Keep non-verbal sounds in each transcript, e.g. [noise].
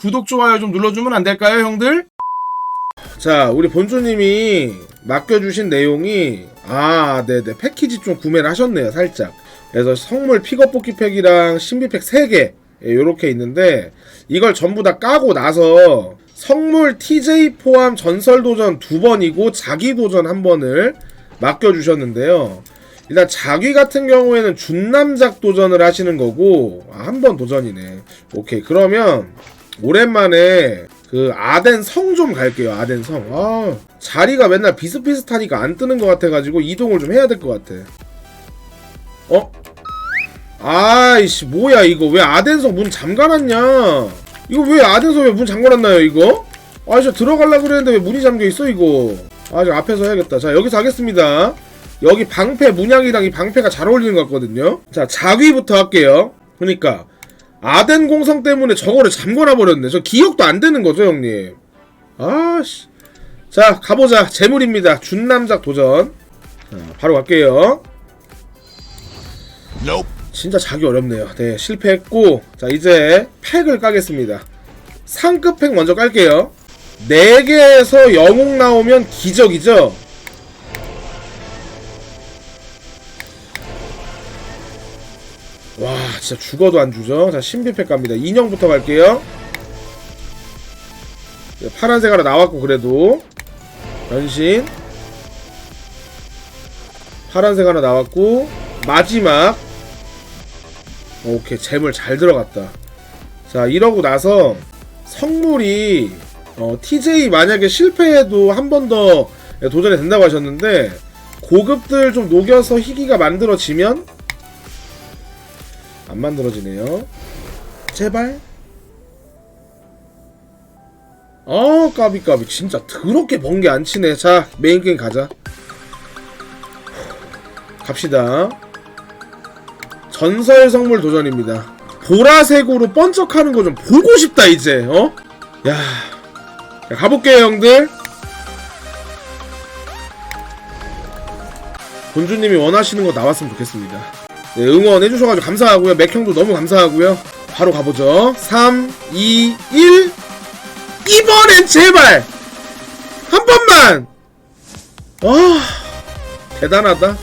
구독 좋아요 좀 눌러주면 안 될까요 형들? 자 우리 본주님이 맡겨주신 내용이 아 네네. 패키지 좀 구매를 하셨네요 살짝. 그래서 선물 픽업 뽑기 팩이랑 신비 팩 3개. 이렇게 있는데 이걸 전부 다 까고 나서 선물 TJ 포함 전설 도전 두 번이고 자기 도전 한 번을 맡겨주셨는데요 일단 자기 같은 경우에는 준남작 도전을 하시는 거고 아, 한 번 도전이네 오케이 그러면 오랜만에 그 아덴 성 좀 갈게요. 아덴 성. 아 자리가 맨날 비슷비슷하니까 안 뜨는 것 같아가지고 이동을 좀 해야 될 것 같아. 어? 아이씨 뭐야 이거 왜 아덴 성 문 잠가놨냐? 이거 왜 아덴성에 문 잠가놨나요 이거? 아 진짜 들어갈라 그랬는데 왜 문이 잠겨 있어 이거? 아저 앞에서 해야겠다. 자 여기서 하겠습니다. 여기 방패 문양이랑 이 방패가 잘 어울리는 것 같거든요. 자 자귀부터 할게요. 그러니까 아덴 공성 때문에 저거를 잠궈놔 버렸네. 저 기억도 안 되는 거죠, 형님. 아씨. 자, 가보자. 재물입니다. 준남작 도전. 자, 바로 갈게요. 진짜 자기 어렵네요. 네, 실패했고. 자, 이제 팩을 까겠습니다. 상급 팩 먼저 깔게요. 4개에서 영웅 나오면 기적이죠? 와 진짜 죽어도 안 주죠? 자 신비팩 갑니다. 인형부터 갈게요. 네, 파란색 하나 나왔고 그래도. 변신. 파란색 하나 나왔고 마지막. 오케이 재물 잘 들어갔다. 자 이러고 나서 성물이 어, TJ 만약에 실패해도 한 번 더 도전이 된다고 하셨는데 고급들 좀 녹여서 희귀가 만들어지면 안 만들어지네요. 제발. 어 까비 까비 진짜 더럽게 번개 안 치네. 자 메인 게임 가자. 갑시다. 전설 성물 도전입니다. 보라색으로 번쩍하는 거 좀 보고 싶다 이제. 어? 야. 자, 가볼게요 형들. 본주님이 원하시는 거 나왔으면 좋겠습니다. 네, 응원해 주셔가지고 감사하고요. 맥형도 너무 감사하고요. 바로 가보죠. 3, 2, 1. 이번엔 제발! 한 번만! 아, 대단하다.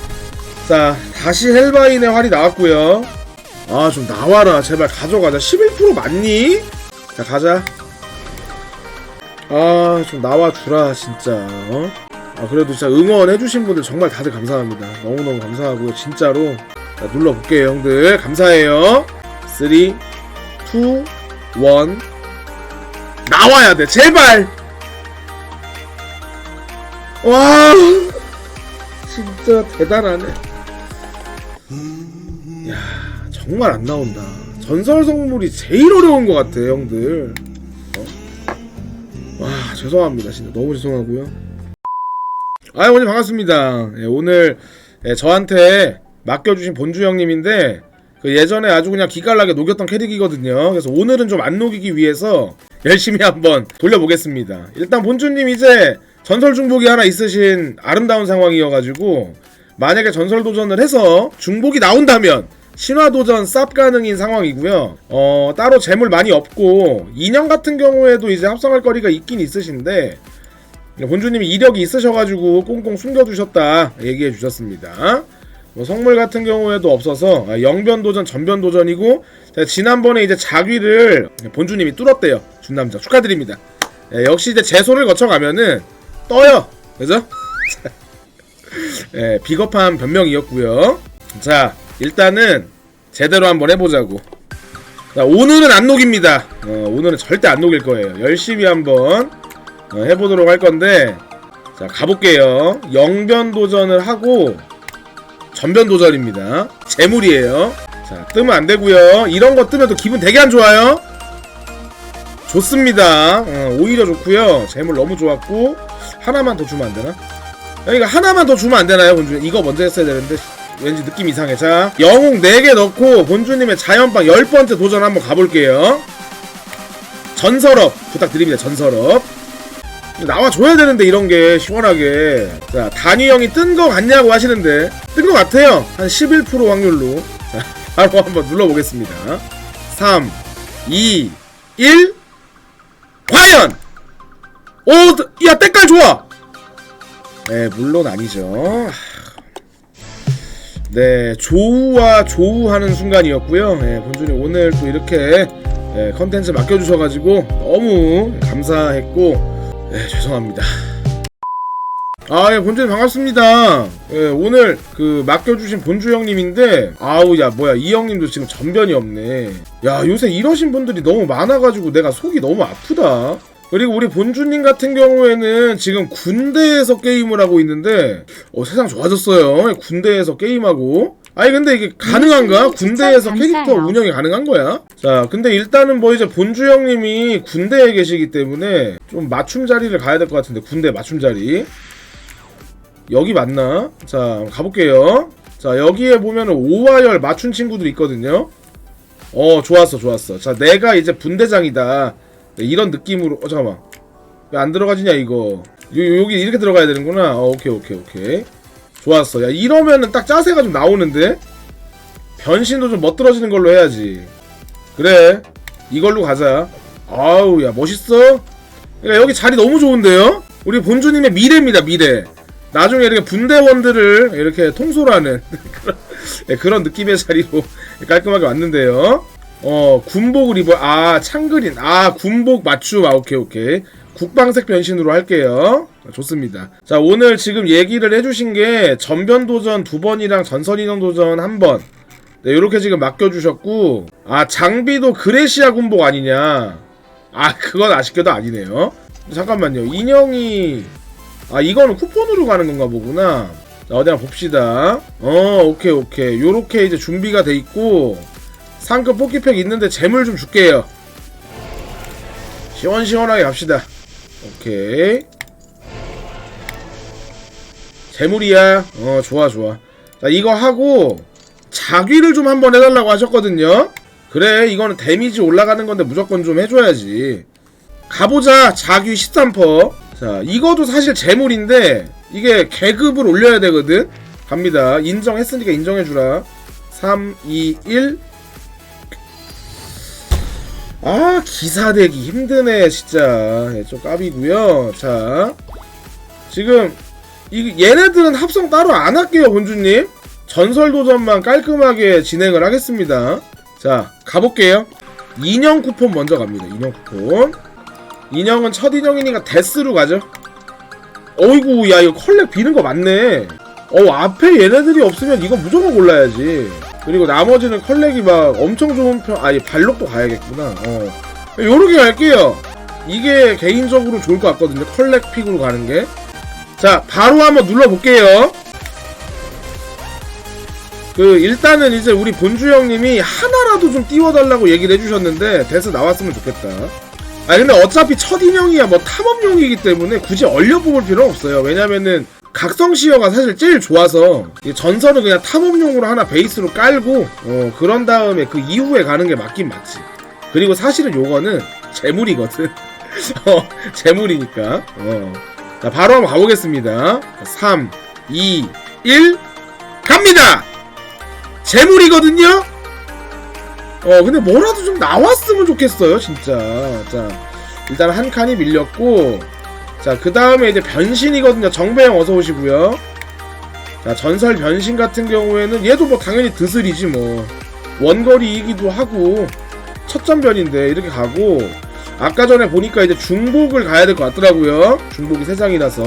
자, 다시 헬바인의 활이 나왔고요. 아, 좀 나와라. 제발 가져가자. 11% 맞니? 자, 가자. 아, 좀 나와주라, 진짜. 어? 아, 그래도 진짜 응원해주신 분들 정말 다들 감사합니다. 너무너무 감사하고요. 진짜로. 자, 눌러볼게요, 형들. 감사해요. 3, 2, 1. 나와야 돼, 제발! 와, 진짜 대단하네. 야, 정말 안 나온다. 전설 성물이 제일 어려운 것 같아, 형들. 어? 와, 죄송합니다. 진짜 너무 죄송하고요. 아, 오늘 반갑습니다. 예, 오늘 예, 저한테 맡겨주신 본주 형님인데 그 예전에 아주 그냥 기깔나게 녹였던 캐릭이거든요. 그래서 오늘은 좀 안 녹이기 위해서 열심히 한번 돌려보겠습니다. 일단 본주님 이제 전설 중복이 하나 있으신 아름다운 상황이어가지고 만약에 전설 도전을 해서 중복이 나온다면 신화 도전 쌉 가능인 상황이고요. 어 따로 재물 많이 없고 인형 같은 경우에도 이제 합성할 거리가 있긴 있으신데 본주님이 이력이 있으셔가지고 꽁꽁 숨겨두셨다 얘기해 주셨습니다. 뭐 성물 같은 경우에도 없어서 아, 영변 도전, 전변 도전이고 지난번에 이제 자귀를 본주님이 뚫었대요. 준남자 축하드립니다. 예, 역시 이제 제 손을 거쳐가면은 떠요. 그죠? [laughs] 예, 비겁한 변명이었고요. 자, 일단은 제대로 한번 해보자고. 자, 오늘은 안 녹입니다. 어, 오늘은 절대 안 녹일 거예요. 열심히 한번 어, 해보도록 할 건데, 자, 가볼게요. 영변 도전을 하고, 전변 도전입니다. 재물이에요. 자, 뜨면 안 되고요. 이런 거 뜨면 또 기분 되게 안 좋아요. 좋습니다. 어, 오히려 좋고요. 재물 너무 좋았고 하나만 더 주면 안 되나? 여기가 하나만 더 주면 안 되나요, 본주? 이거 먼저 했어야 되는데 왠지 느낌 이상해. 자, 영웅 4개 넣고 본주님의 자연빵 10번째 도전 한번 가볼게요. 전설업 부탁드립니다. 전설업. 나와줘야 되는데 이런 게 시원하게. 자 단위 형이 뜬 거 같냐고 하시는데 뜬 거 같아요. 한 11% 확률로. 자 [laughs] 바로 한번 눌러보겠습니다. 3 2 1 과연! 오 야 때깔 좋아! 네 물론 아니죠. 네 조우와 조우하는 순간이었고요. 네, 본준이 오늘 또 이렇게 네, 컨텐츠 맡겨주셔가지고 너무 감사했고 네, 죄송합니다 아, 예, 본주님 반갑습니다. 예, 오늘 그 맡겨주신 본주 형님인데, 아우, 야, 뭐야, 이 형님도 지금 전변이 없네. 야, 요새 이러신 분들이 너무 많아가지고 내가 속이 너무 아프다. 그리고 우리 본주님 같은 경우에는 지금 군대에서 게임을 하고 있는데, 어, 세상 좋아졌어요. 군대에서 게임하고. 아니, 근데 이게 가능한가? 군대에서 추천 캐릭터. 운영이 가능한 거야? 자, 근데 일단은 뭐 이제 본주 형님이 군대에 계시기 때문에 좀 맞춤 자리를 가야 될 것 같은데, 군대 맞춤 자리. 여기 맞나? 자 가볼게요 자 여기에 보면은 오와열 맞춘 친구들 있거든요 어 좋았어 좋았어 자 내가 이제 분대장이다 네, 이런 느낌으로 어 잠깐만. 왜 안 들어가지냐 이거? 요, 여기 이렇게 들어가야 되는구나. 어, 오케이 오케이 오케이. 좋았어. 야 이러면은 딱 짜세가 좀 나오는데? 변신도 좀 멋들어지는 걸로 해야지. 그래. 이걸로 가자. 아우 야 멋있어? 그러니까 여기 자리 너무 좋은데요? 우리 본주님의 미래입니다 미래. 나중에 이렇게 분대원들을 이렇게 통솔하는 [laughs] 그런, 네, 그런 느낌의 자리로 깔끔하게 왔는데요. 어, 군복을 입어, 아, 창그린, 아, 군복 맞춤, 아, 오케이, 오케이. 국방색 변신으로 할게요. 좋습니다. 자, 오늘 지금 얘기를 해주신 게 전변 도전 두 번이랑 전선인형 도전 한 번. 네, 요렇게 지금 맡겨주셨고, 아, 장비도 그레시아 군복 아니냐. 아, 그건 아쉽게도 아니네요. 잠깐만요. 인형이, 아 이거는 쿠폰으로 가는 건가 보구나 자 어디 한번 봅시다 어 오케이 오케이 요렇게 이제 준비가 돼 있고 상급 뽑기팩 있는데 재물 좀 줄게요. 시원시원하게 갑시다. 오케이. 재물이야. 어 좋아 좋아. 자 이거 하고 자귀를 좀 한번 해달라고 하셨거든요. 그래 이거는 데미지 올라가는 건데 무조건 좀 해줘야지. 가보자 자귀 13퍼. 자 이거도 사실 재물인데 이게 계급을 올려야 되거든? 갑니다. 인정했으니까 인정해주라. 3 2 1 아 기사대기 힘드네 진짜 예, 좀 까비고요 자 지금 이 얘네들은 합성 따로 안 할게요 본주님 전설 도전만 깔끔하게 진행을 하겠습니다 자 가볼게요 인형 쿠폰 먼저 갑니다 인형 쿠폰 인형은 첫 인형이니까 데스로 가죠. 어이구, 야, 이거 컬렉 비는 거 맞네. 어, 앞에 얘네들이 없으면 이건 무조건 골라야지. 그리고 나머지는 컬렉이 막 엄청 좋은 편, 아니, 발록도 가야겠구나. 어. 요렇게 갈게요. 이게 개인적으로 좋을 것 같거든요. 컬렉 픽으로 가는 게. 자, 바로 한번 눌러볼게요. 그, 일단은 이제 우리 본주 형님이 하나라도 좀 띄워달라고 얘기를 해주셨는데, 데스 나왔으면 좋겠다. 아 근데 어차피 첫 인형이야 뭐 탐험용이기 때문에 굳이 얼려 뽑을 필요는 없어요. 왜냐면은 각성 시어가 사실 제일 좋아서 이 전설은 그냥 탐험용으로 하나 베이스로 깔고 어 그런 다음에 그 이후에 가는 게 맞긴 맞지. 그리고 사실은 요거는 재물이거든. [laughs] 어 재물이니까. 어. 자 바로 한번 가보겠습니다. 3, 2, 1 갑니다. 재물이거든요. 어 근데 뭐라도 좀 나왔으면 좋겠어요 진짜 자 일단 한 칸이 밀렸고 자 그 다음에 이제 변신이거든요. 정배형 어서 오시고요. 자 전설 변신 같은 경우에는 얘도 뭐 당연히 드슬이지 뭐. 원거리이기도 하고 첫 전변인데 이렇게 가고 아까 전에 보니까 이제 중복을 가야 될 것 같더라고요. 중복이 세상이라서.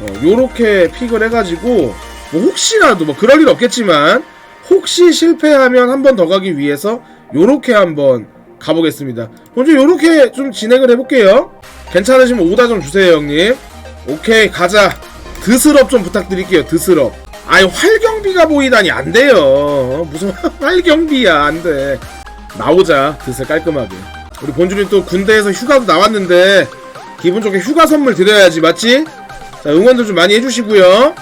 어, 요렇게 픽을 해가지고 뭐 혹시라도 뭐 그럴 일 없겠지만 혹시 실패하면 한 번 더 가기 위해서 요렇게 한번 가보겠습니다. 먼저 요렇게 좀 진행을 해볼게요. 괜찮으시면 오다 좀 주세요, 형님. 오케이, 가자. 드스럽 좀 부탁드릴게요, 드스럽. 아이, 활경비가 보이다니 안 돼요. 무슨 [laughs] 활경비야, 안 돼. 나오자, 드슬 깔끔하게. 우리 본주님 또 군대에서 휴가도 나왔는데, 기분 좋게 휴가 선물 드려야지, 맞지? 자, 응원도 좀 많이 해주시고요.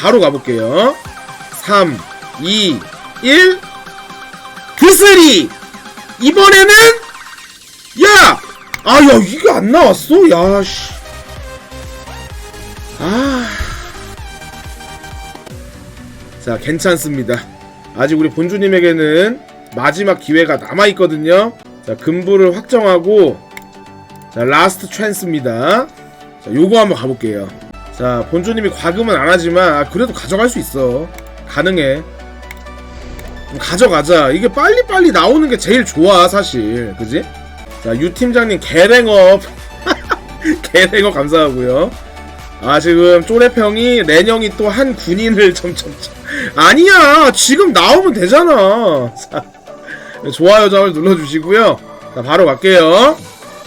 바로 가볼게요. 3, 2, 1 드스리 이번에는 야! 아 야 이게 안 나왔어? 야 씨 아. 자, 괜찮습니다. 아직 우리 본주님에게는 마지막 기회가 남아있거든요. 자, 금부를 확정하고, 자, 라스트 찬스입니다. 자, 요거 한번 가볼게요. 자, 본주님이 과금은 안 하지만, 아, 그래도 가져갈 수 있어. 가능해. 좀 가져가자. 이게 빨리빨리 나오는 게 제일 좋아, 사실. 그지? 자, 유 팀장님 개랭업. [laughs] 개랭업 감사하고요. 아, 지금 쪼레평이 렌영이 또 한 군인을 [laughs] 점점. 아니야! 지금 나오면 되잖아! 자, 좋아요 점을 눌러주시고요. 자, 바로 갈게요.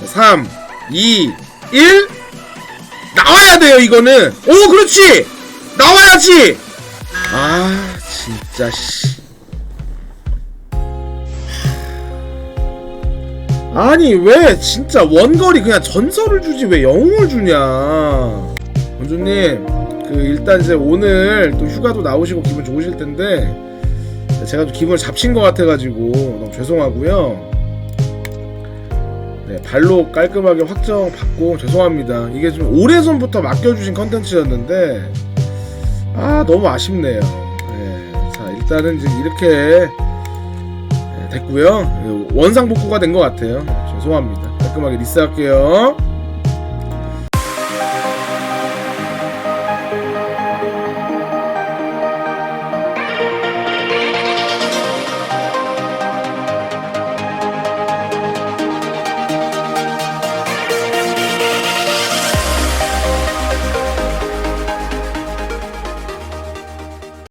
3, 2, 1. 나와야 돼요, 이거는! 오, 그렇지! 나와야지! 아, 진짜, 씨. 아니 왜 진짜 원거리 그냥 전설을 주지? 왜 영웅을 주냐? 원주님 그 일단 이제 오늘 또 휴가도 나오시고 기분 좋으실 텐데 제가 좀 기분을 잡친 것 같아가지고 너무 죄송하고요. 네 발로 깔끔하게 확정 받고 죄송합니다. 이게 좀 오래전부터 맡겨주신 컨텐츠였는데 아 너무 아쉽네요. 네, 자 일단은 이제 이렇게 네, 됐고요. 원상복구가 된 것 같아요. 죄송합니다. 깔끔하게 리스할게요